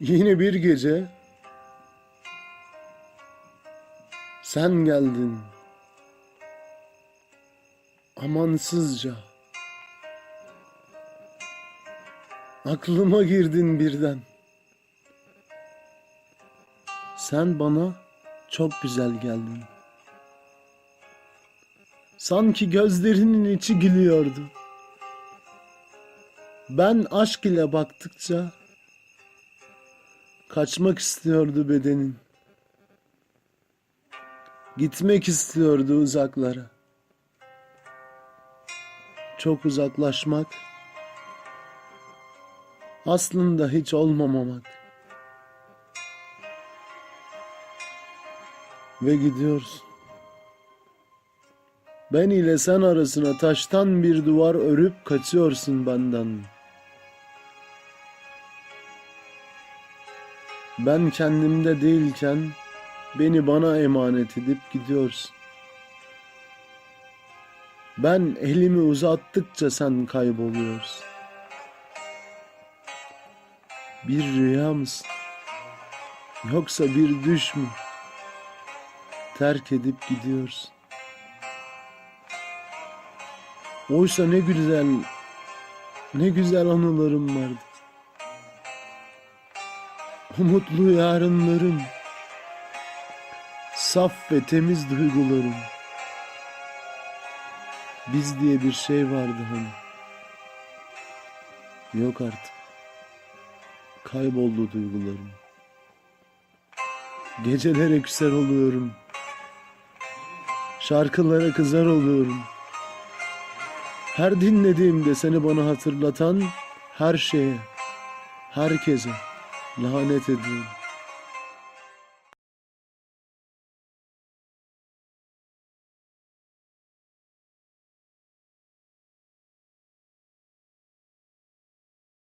Yine bir gece sen geldin. Amansızca. Aklıma girdin birden. Sen bana çok güzel geldin. Sanki gözlerinin içi gülüyordu. Ben aşk ile baktıkça kaçmak istiyordu bedenin. Gitmek istiyordu uzaklara. Çok uzaklaşmak aslında hiç olmamamak. Ve gidiyoruz. Ben ile sen arasına taştan bir duvar örüp kaçıyorsun benden. Ben kendimde değilken beni bana emanet edip gidiyorsun. Ben elimi uzattıkça sen kayboluyorsun. Bir rüya mısın? Yoksa bir düş mü? Terk edip gidiyorsun. Oysa ne güzel, ne güzel anılarım vardı. Umutlu yarınlarım, saf ve temiz duygularım. Biz diye bir şey vardı hani. Yok artık. Kayboldu duygularım. Gecelere küser oluyorum. Şarkılara kızar oluyorum. Her dinlediğimde seni bana hatırlatan her şeye, herkese lanet ediyorum.